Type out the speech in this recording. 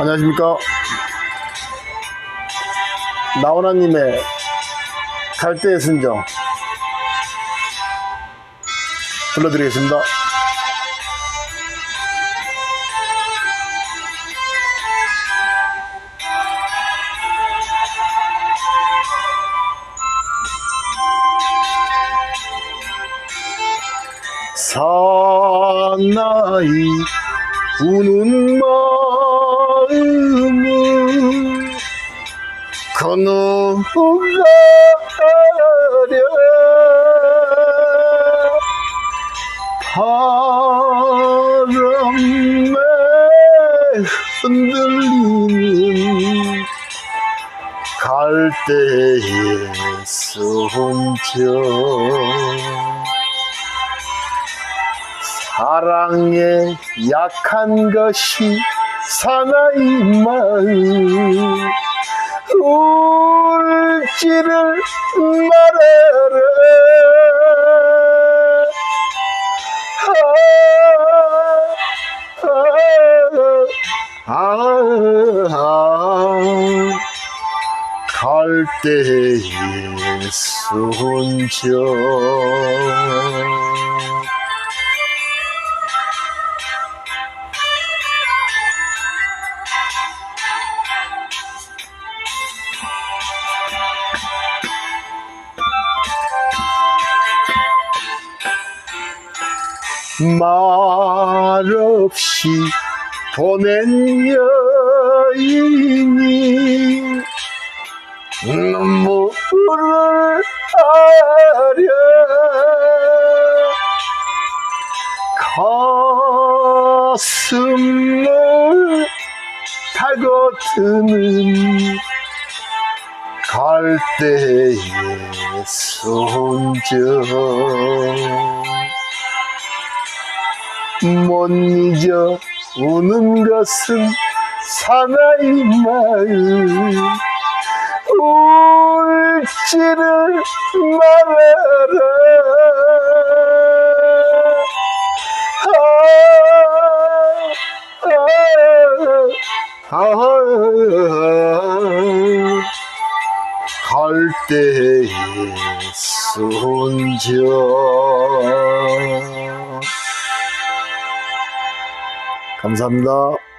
안녕하십니까. 나훈아님의 갈대의 순정 불러드리겠습니다. 사나이 우는 마음은 건너가려 바람에 흔들리는 갈대의 손정 사랑에 약한 것이 사나이 마음 울지를 말아라. 아, 아, 아, 아, 갈대의 손정 말없이 보낸 여인이 눈물을 하려 가슴을 타고 드는 갈대의 손정 못 잊어 우는 것은 사나이 마음 울지를 말아라 아, 아, 아, 갈대의 손정 감사합니다.